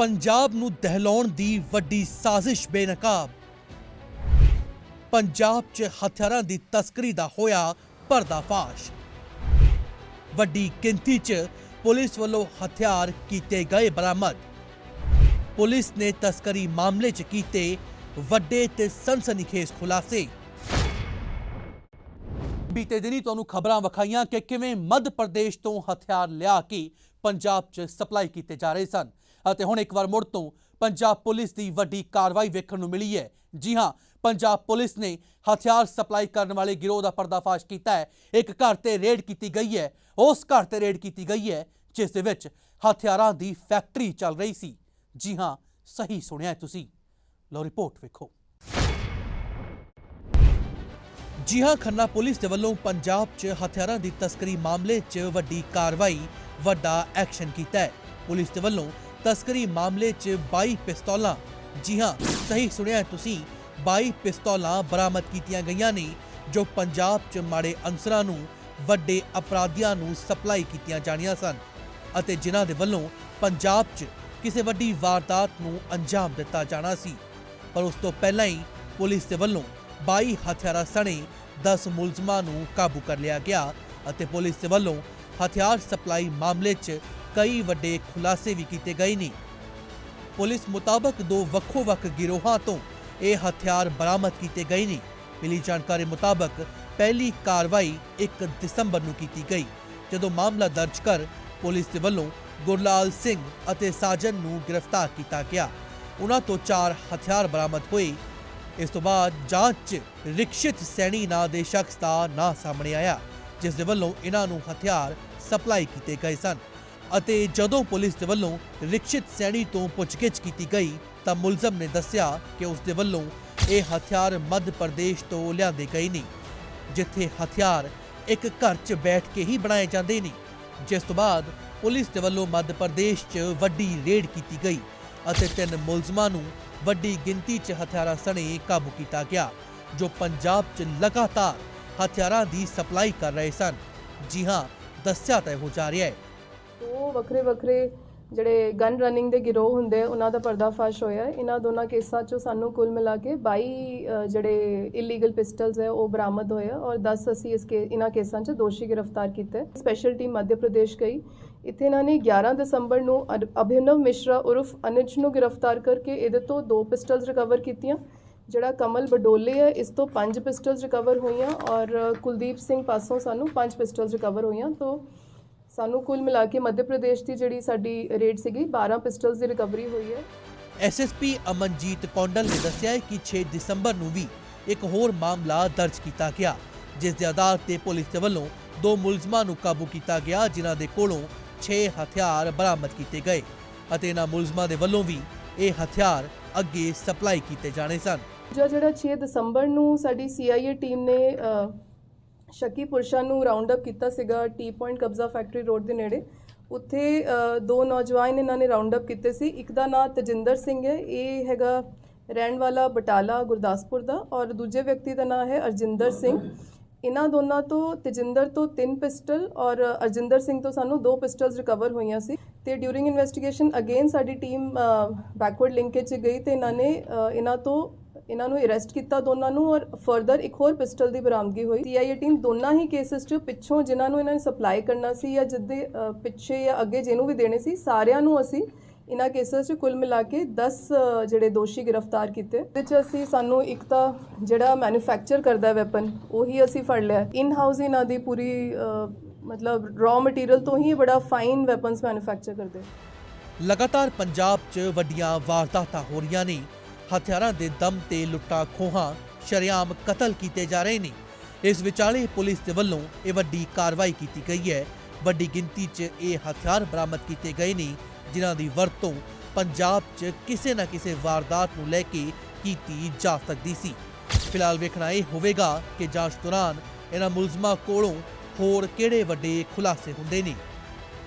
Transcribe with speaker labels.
Speaker 1: ਪੰਜਾਬ ਨੂੰ ਦਹਿਲਾਉਣ ਦੀ ਵੱਡੀ ਸਾਜ਼ਿਸ਼ ਬੇਨਕਾਬ। ਪੰਜਾਬ 'ਚ ਹਥਿਆਰਾਂ ਦੀ ਤਸਕਰੀ ਦਾ ਹੋਇਆ ਪਰਦਾਫਾਸ਼। ਵੱਡੀ ਗਿਣਤੀ 'ਚ ਪੁਲਿਸ ਵੱਲੋਂ ਹਥਿਆਰ ਕੀਤੇ ਗਏ ਬਰਾਮਦ। ਪੁਲਿਸ ਨੇ ਤਸਕਰੀ ਮਾਮਲੇ 'ਚ ਕੀਤੇ ਵੱਡੇ ਤੇ ਸਨਸਨੀਖੇਜ਼ ਖੁਲਾਸੇ। ਬੀਤੇ ਦਿਨੀ ਤੁਹਾਨੂੰ ਖਬਰਾਂ ਵਿਖਾਈਆਂ ਕਿ ਕਿਵੇਂ ਮੱਧ ਪ੍ਰਦੇਸ਼ ਤੋਂ ਹਥਿਆਰ ਲਿਆ ਕੇ ਪੰਜਾਬ 'ਚ ਸਪਲਾਈ ਕੀਤੇ ਜਾ ਰਹੇ ਸਨ। ਅਤੇ ਹੁਣ ਇੱਕ ਵਾਰ ਮੁੜ ਤੋਂ ਪੰਜਾਬ ਪੁਲਿਸ ਦੀ ਵੱਡੀ ਕਾਰਵਾਈ ਵੇਖਣ ਨੂੰ ਮਿਲੀ ਹੈ। ਜੀ ਹਾਂ, ਪੰਜਾਬ ਪੁਲਿਸ ਨੇ ਹਥਿਆਰ ਸਪਲਾਈ ਕਰਨ ਵਾਲੇ ਗਿਰੋਹ ਦਾ ਪਰਦਾਫਾਸ਼ ਕੀਤਾ ਹੈ। ਇੱਕ ਘਰ ਤੇ ਰੇਡ ਕੀਤੀ ਗਈ ਹੈ। ਉਸ ਘਰ ਤੇ ਰੇਡ ਕੀਤੀ ਗਈ ਹੈ, ਜਿਸ ਦੇ ਵਿੱਚ ਹਥਿਆਰਾਂ ਦੀ ਫੈਕਟਰੀ ਚੱਲ ਰਹੀ ਸੀ। ਜੀ ਹਾਂ, ਸਹੀ ਸੁਣਿਆ ਤੁਸੀਂ। ਲੋ ਰਿਪੋਰਟ ਵੇਖੋ। ਜੀ ਹਾਂ, ਖੰਨਾ ਪੁਲਿਸ ਦੇ ਵੱਲੋਂ ਪੰਜਾਬ 'ਚ ਹਥਿਆਰਾਂ ਦੀ ਤਸਕਰੀ ਮਾਮਲੇ 'ਚ ਵੱਡੀ ਕਾਰਵਾਈ, ਵੱਡਾ ਐਕਸ਼ਨ ਕੀਤਾ ਹੈ। ਪੁਲਿਸ ਦੇ ਵੱਲੋਂ ਤਸਕਰੀ ਮਾਮਲੇ 'ਚ 22 ਪਿਸਤੌਲਾਂ। ਜੀ ਹਾਂ, ਸਹੀ ਸੁਣਿਆ ਤੁਸੀਂ। 22 ਪਿਸਤੌਲਾਂ ਬਰਾਮਦ ਕੀਤੀਆਂ ਗਈਆਂ ਨੇ, ਜੋ ਪੰਜਾਬ 'ਚ ਮਾੜੇ ਅਨਸਰਾਂ ਨੂੰ, ਵੱਡੇ ਅਪਰਾਧੀਆਂ ਨੂੰ ਸਪਲਾਈ ਕੀਤੀਆਂ ਜਾਣੀਆਂ ਸਨ ਅਤੇ ਜਿਨ੍ਹਾਂ ਦੇ ਵੱਲੋਂ ਪੰਜਾਬ 'ਚ ਕਿਸੇ ਵੱਡੀ ਵਾਰਦਾਤ ਨੂੰ ਅੰਜਾਮ ਦਿੱਤਾ ਜਾਣਾ ਸੀ। ਪਰ ਉਸ ਤੋਂ ਪਹਿਲਾਂ ਹੀ ਪੁਲਿਸ ਦੇ ਵੱਲੋਂ 22 ਹਥਿਆਰਾਂ ਸਣੇ 10 ਮੁਲਜ਼ਮਾਂ ਨੂੰ ਕਾਬੂ ਕਰ ਲਿਆ ਗਿਆ ਅਤੇ ਪੁਲਿਸ ਦੇ ਵੱਲੋਂ ਹਥਿਆਰ ਸਪਲਾਈ ਮਾਮਲੇ 'ਚ ਕਈ ਵੱਡੇ ਖੁਲਾਸੇ ਵੀ ਕੀਤੇ ਗਏ ਨੇ। ਪੁਲਿਸ ਮੁਤਾਬਕ ਦੋ ਵੱਖੋ-ਵੱਖ ਗਿਰੋਹਾਂ ਤੋਂ ਇਹ ਹਥਿਆਰ ਬਰਾਮਦ ਕੀਤੇ ਗਏ ਨੇ। ਮਿਲੀ ਜਾਣਕਾਰੀ ਮੁਤਾਬਕ ਪਹਿਲੀ ਕਾਰਵਾਈ 1 ਦਸੰਬਰ ਨੂੰ ਕੀਤੀ ਗਈ, ਜਦੋਂ ਮਾਮਲਾ ਦਰਜ ਕਰ ਪੁਲਿਸ ਦੇ ਵੱਲੋਂ ਗੁਰਲਾਲ ਸਿੰਘ ਅਤੇ ਸਾਜਨ ਨੂੰ ਗ੍ਰਿਫਤਾਰ ਕੀਤਾ ਗਿਆ। ਉਹਨਾਂ ਤੋਂ ਚਾਰ ਹਥਿਆਰ ਬਰਾਮਦ ਹੋਏ। ਇਸ ਤੋਂ ਬਾਅਦ ਜਾਂਚ 'ਚ ਰਿਕਸ਼ਿਤ ਸੈਣੀ ਨਾਂ ਦੇ ਸ਼ਖਸ ਦਾ ਨਾਂ ਸਾਹਮਣੇ ਆਇਆ, ਜਿਸ ਦੇ ਵੱਲੋਂ ਇਹਨਾਂ ਨੂੰ ਹਥਿਆਰ ਸਪਲਾਈ ਕੀਤੇ ਗਏ ਸਨ। ਅਤੇ ਜਦੋਂ ਪੁਲਿਸ ਦੇ ਵੱਲੋਂ ਰਿਕਸ਼ਿਤ ਸੈਣੀ ਤੋਂ ਪੁੱਛਗਿੱਛ ਕੀਤੀ ਗਈ, ਤਾਂ ਮੁਲਜ਼ਮ ਨੇ ਦੱਸਿਆ ਕਿ ਉਸ ਦੇ ਵੱਲੋਂ ਇਹ ਹਥਿਆਰ ਮੱਧ ਪ੍ਰਦੇਸ਼ ਤੋਂ ਲਿਆਂਦੇ ਗਏ ਨੇ, ਜਿੱਥੇ ਹਥਿਆਰ ਇੱਕ ਘਰ 'ਚ ਬੈਠ ਕੇ ਹੀ ਬਣਾਏ ਜਾਂਦੇ ਨੇ। ਜਿਸ ਤੋਂ ਬਾਅਦ ਪੁਲਿਸ ਦੇ ਵੱਲੋਂ ਮੱਧ ਪ੍ਰਦੇਸ਼ 'ਚ ਵੱਡੀ ਰੇਡ ਕੀਤੀ ਗਈ ਅਤੇ ਤਿੰਨ ਮੁਲਜ਼ਮਾਂ ਨੂੰ ਵੱਡੀ ਗਿਣਤੀ 'ਚ ਹਥਿਆਰਾਂ ਸਣੇ ਕਾਬੂ ਕੀਤਾ ਗਿਆ, ਜੋ ਪੰਜਾਬ 'ਚ ਲਗਾਤਾਰ ਹਥਿਆਰਾਂ ਦੀ ਸਪਲਾਈ ਕਰ ਰਹੇ ਸਨ। ਜੀ ਹਾਂ, ਦੱਸਿਆ ਤਾਂ ਹੋ ਜਾ ਰਿਹਾ ਹੈ
Speaker 2: ਦੋ ਵੱਖਰੇ ਵੱਖਰੇ ਜਿਹੜੇ ਗਨ ਰਨਿੰਗ ਦੇ ਗਿਰੋਹ ਹੁੰਦੇ ਉਹਨਾਂ ਦਾ ਪਰਦਾਫਾਸ਼ ਹੋਇਆ ਹੈ। ਇਹਨਾਂ ਦੋਨਾਂ ਕੇਸਾਂ 'ਚੋਂ ਸਾਨੂੰ ਕੁੱਲ ਮਿਲਾ ਕੇ 22 ਜਿਹੜੇ ਇਲੀਗਲ ਪਿਸਟਲਸ ਹੈ, ਉਹ ਬਰਾਮਦ ਹੋਏ ਆ ਔਰ 10 ਅਸੀਂ ਇਸ ਕੇ, ਇਹਨਾਂ ਕੇਸਾਂ 'ਚ ਦੋਸ਼ੀ ਗ੍ਰਿਫਤਾਰ ਕੀਤੇ ਸਪੈਸ਼ਲ ਟੀਮ ਮੱਧ ਪ੍ਰਦੇਸ਼ ਗਈ। ਇੱਥੇ ਇਹਨਾਂ ਨੇ 11 ਦਸੰਬਰ ਨੂੰ ਅਡ- ਅਭਿਨਵ ਮਿਸ਼ਰਾ ਉਰਫ ਅਨਿਜ ਨੂੰ ਗ੍ਰਿਫਤਾਰ ਕਰਕੇ ਇਹਦੇ ਤੋਂ ਦੋ ਪਿਸਟਲਸ ਰਿਕਵਰ ਕੀਤੀਆਂ, ਜਿਹੜਾ ਕਮਲ ਬਡੋਲੇ ਹੈ, ਇਸ ਤੋਂ ਪੰਜ ਪਿਸਟਲਸ ਰਿਕਵਰ ਹੋਈਆਂ ਔਰ ਕੁਲਦੀਪ ਸਿੰਘ ਪਾਸੋਂ ਸਾਨੂੰ ਪੰਜ ਪਿਸਟਲਸ ਰਿਕਵਰ ਹੋਈਆਂ। ਤੋਂ ਸਾਨੂੰ ਕੁੱਲ ਮਿਲਾ ਕੇ ਮੱਧ ਪ੍ਰਦੇਸ਼ ਦੀ ਜਿਹੜੀ ਸਾਡੀ ਰੇਟ ਸੀਗੀ 12 ਪਿਸਟਲਸ ਦੀ ਰਿਕਵਰੀ ਹੋਈ ਹੈ।
Speaker 1: ਐਸਐਸਪੀ ਅਮਨਜੀਤ ਕੌਂਡਲ ਨੇ ਦੱਸਿਆ ਹੈ ਕਿ 6 ਦਸੰਬਰ ਨੂੰ ਵੀ ਇੱਕ ਹੋਰ ਮਾਮਲਾ ਦਰਜ ਕੀਤਾ ਗਿਆ ਜਿਸ ਦੇ ਆਧਾਰ ਤੇ ਪੁਲਿਸ ਦੇ ਵੱਲੋਂ ਦੋ ਮੁਲਜ਼ਮਾਂ ਨੂੰ ਕਾਬੂ ਕੀਤਾ ਗਿਆ ਜਿਨ੍ਹਾਂ ਦੇ ਕੋਲੋਂ 6 ਹਥਿਆਰ ਬਰਾਮਦ ਕੀਤੇ ਗਏ ਅਤੇ ਇਹਨਾਂ ਮੁਲਜ਼ਮਾਂ ਦੇ ਵੱਲੋਂ ਵੀ ਇਹ ਹਥਿਆਰ ਅੱਗੇ ਸਪਲਾਈ ਕੀਤੇ ਜਾਣੇ ਸਨ।
Speaker 2: ਜੋ ਜਿਹੜਾ 6 ਦਸੰਬਰ ਨੂੰ ਸਾਡੀ ਸੀਆਈਏ ਟੀਮ ਨੇ ਸ਼ੱਕੀ ਪੁਰਸ਼ਾਂ ਨੂੰ ਰਾਉਂਡ ਅਪ ਕੀਤਾ ਸੀਗਾ ਟੀ ਪੁਆਇੰਟ ਕਬਜ਼ਾ ਫੈਕਟਰੀ ਰੋਡ ਦੇ ਨੇੜੇ। ਉੱਥੇ ਦੋ ਨੌਜਵਾਨ ਇਹਨਾਂ ਨੇ ਰਾਉਂਡ ਅਪ ਕੀਤੇ ਸੀ। ਇੱਕ ਦਾ ਨਾਮ ਤਜਿੰਦਰ ਸਿੰਘ ਹੈ। ਇਹ ਹੈਗਾ ਰਹਿਣ ਵਾਲਾ ਬਟਾਲਾ, ਗੁਰਦਾਸਪੁਰ ਦਾ ਔਰ ਦੂਜੇ ਵਿਅਕਤੀ ਦਾ ਨਾਮ ਹੈ ਅਰਜਿੰਦਰ ਸਿੰਘ। ਇਹਨਾਂ ਦੋਨਾਂ ਤੋਂ ਤਜਿੰਦਰ ਤੋਂ ਤਿੰਨ ਪਿਸਟਲ ਔਰ ਅਰਜਿੰਦਰ ਸਿੰਘ ਤੋਂ ਸਾਨੂੰ ਦੋ ਪਿਸਟਲਸ ਰਿਕਵਰ ਹੋਈਆਂ ਸੀ। ਤੇ ਡਿਊਰਿੰਗ ਇਨਵੈਸਟੀਗੇਸ਼ਨ ਅਗੇਨ ਸਾਡੀ ਟੀਮ ਬੈਕਵਰਡ ਲਿੰਕੇਜ 'ਚ ਗਈ ਤੇ ਇਹਨਾਂ ਨੇ ਇਹਨਾਂ ਤੋਂ ਇਹਨਾਂ ਨੂੰ ਅਰੈਸਟ ਕੀਤਾ ਦੋਨਾਂ ਨੂੰ ਔਰ ਫਰਦਰ ਇੱਕ ਹੋਰ ਪਿਸਟਲ ਦੀ ਬਰਾਮਦਗੀ ਹੋਈ। ਸੀਆਈਏ ਟੀਮ ਦੋਨਾਂ ਹੀ ਕੇਸਸ 'ਚ ਪਿੱਛੋਂ ਜਿਨ੍ਹਾਂ ਨੂੰ ਇਹਨਾਂ ਨੇ ਸਪਲਾਈ ਕਰਨਾ ਸੀ ਜਾਂ ਜਿੱਦੇ ਪਿੱਛੇ ਜਾਂ ਅੱਗੇ ਜਿਹਨੂੰ ਵੀ ਦੇਣੇ ਸੀ, ਸਾਰਿਆਂ ਨੂੰ ਅਸੀਂ ਇਹਨਾਂ ਕੇਸਸ 'ਚ ਕੁੱਲ ਮਿਲਾ ਕੇ 10 ਜਿਹੜੇ ਦੋਸ਼ੀ ਗ੍ਰਿਫਤਾਰ ਕੀਤੇ। ਇਹਦੇ ਅਸੀਂ ਸਾਨੂੰ ਇੱਕ ਤਾਂ ਜਿਹੜਾ ਮੈਨੂਫੈਕਚਰ ਕਰਦਾ ਵੈਪਨ ਉਹੀ ਅਸੀਂ ਫੜ ਲਿਆ। ਇਨ ਹਾਊਸ ਇਹਨਾਂ ਦੀ ਪੂਰੀ ਮਤਲਬ ਰॉ ਮਟੀਰੀਅਲ ਤੋਂ ਹੀ ਬੜਾ ਫਾਈਨ ਵੈਪਨਸ ਮੈਨੂਫੈਕਚਰ ਕਰਦੇ।
Speaker 1: ਲਗਾਤਾਰ ਪੰਜਾਬ 'ਚ ਵੱਡੀਆਂ ਵਾਰਦਾਤਾਂ ਹੋ ਰਹੀਆਂ ਨੇ। ਹਥਿਆਰਾਂ ਦੇ ਦਮ ਤੇ ਲੁੱਟਾਂ ਖੋਹਾਂ, ਸ਼ਰੇਆਮ ਕਤਲ ਕੀਤੇ ਜਾ ਰਹੇ ਨੇ। ਇਸ ਵਿਚਾਲੇ ਪੁਲਿਸ ਦੇ ਵੱਲੋਂ ਇਹ ਵੱਡੀ ਕਾਰਵਾਈ ਕੀਤੀ ਗਈ ਹੈ। ਵੱਡੀ ਗਿਣਤੀ 'ਚ ਇਹ ਹਥਿਆਰ ਬਰਾਮਦ ਕੀਤੇ ਗਏ ਨੇ, ਜਿਨ੍ਹਾਂ ਦੀ ਵਰਤੋਂ ਪੰਜਾਬ 'ਚ ਕਿਸੇ ਨਾ ਕਿਸੇ ਵਾਰਦਾਤ ਨੂੰ ਲੈ ਕੇ ਕੀਤੀ ਜਾ ਸਕਦੀ ਸੀ। ਫਿਲਹਾਲ ਵੇਖਣਾ ਇਹ ਹੋਵੇਗਾ ਕਿ ਜਾਂਚ ਦੌਰਾਨ ਇਹਨਾਂ ਮੁਲਜ਼ਮਾਂ ਕੋਲੋਂ ਹੋਰ ਕਿਹੜੇ ਵੱਡੇ ਖੁਲਾਸੇ ਹੁੰਦੇ ਨੇ।